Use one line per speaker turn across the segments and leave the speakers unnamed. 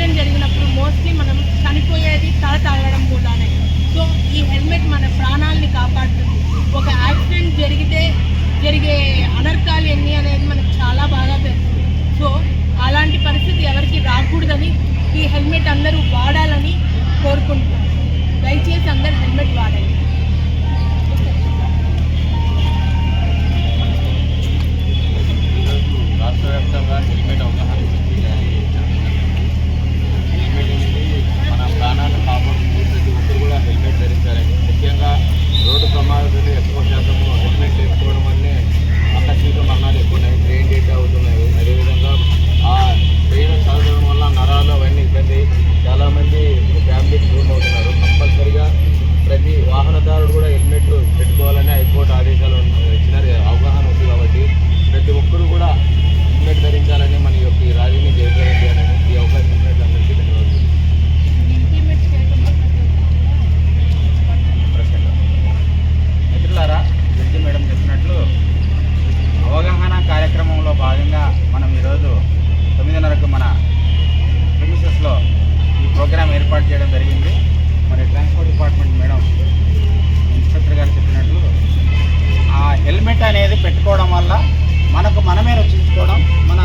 Accident జరిగినప్పుడు mostly మనం చనిపోయేది తల తగలడం కూడానే సో ఈ హెల్మెట్ మన ప్రాణాలని కాపాడుతుంది. ఒక యాక్సిడెంట్ జరిగితే జరిగే అనర్థాలు ఎన్ని అనేది మనకు చాలా బాగా తెలుస్తుంది సో అలాంటి పరిస్థితి ఎవరికి రాకూడదని ఈ హెల్మెట్ అందరూ వాడాలని కోరుకుంటున్నాను. దయచేసి అందరు హెల్మెట్ వాడండి.
పెట్టుకోవడం వల్ల మనకు మనమే రక్షించుకోవడం మన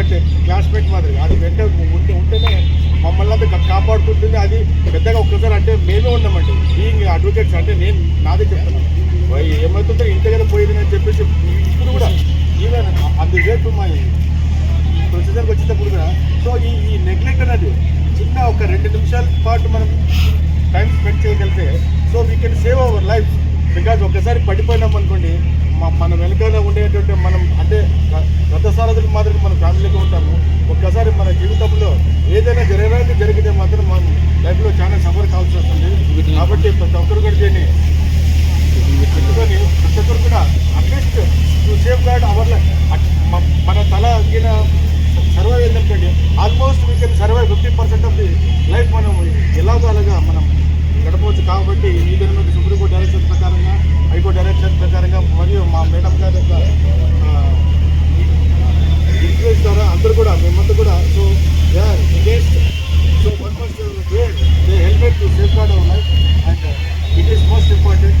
క్లాస్మేట్ క్లాస్మేట్ మాదిరి అది వెంట ఉంటే ఉంటేనే మమ్మల్ని అంతా కాపాడుతుంటుంది అది పెద్దగా ఒక్కసారి అంటే మేమే ఉన్నామండి బీయింగ్ అడ్వకేట్స్ అంటే నేను నాదే చెప్తున్నాను. ఏమవుతుందో ఇంతగానే పోయింది అని చెప్పేసి ఇప్పుడు కూడా ఈవెన్ అది రేటు మా ప్రొసీజర్కి వచ్చేటప్పుడు కూడా సో ఈ ఈ నెగ్లెక్ట్ అనేది చిన్న ఒక రెండు నిమిషాల పాటు మనం టైం స్పెండ్ చేయగలిగితే so we can save our life because ఒకసారి పడిపోయినాం అనుకోండి మన వెనకాల ఉండేటువంటి మనం అంటే గత సారథులు మాదిరి మన ఫ్యామిలీగా ఉంటాము. ఒక్కసారి మన జీవితంలో ఏదైనా జరగడానికి జరిగితే మాత్రం మనం లైఫ్లో చాలా సఫర్ కావాల్సి వస్తుంది. కాబట్టి ప్రతి ఒక్కరు కూడా దీన్ని పెట్టుకొని ప్రతి ఒక్కరు కూడా at least to safeguard our మన తల గిన సర్వైవ్ ఏంటంటే almost we can survive fifty percent of the life మనం ఎలాగో అలాగా మనం గడపవచ్చు కాబట్టి ఈ దిన సుప్రీంకోర్టు డైరెక్షన్ ప్రకారంగా హైకోర్టు డైరెక్షన్ ప్రకారంగా మరియు మా మేడం గారి యొక్క ఇన్ఫ్లుయెన్స్ ద్వారా అందరూ కూడా మేమంతా కూడా so against so one must they helmet to safeguard our life and it is most important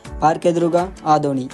park ಎದುರುಗ ಆದೋಣಿ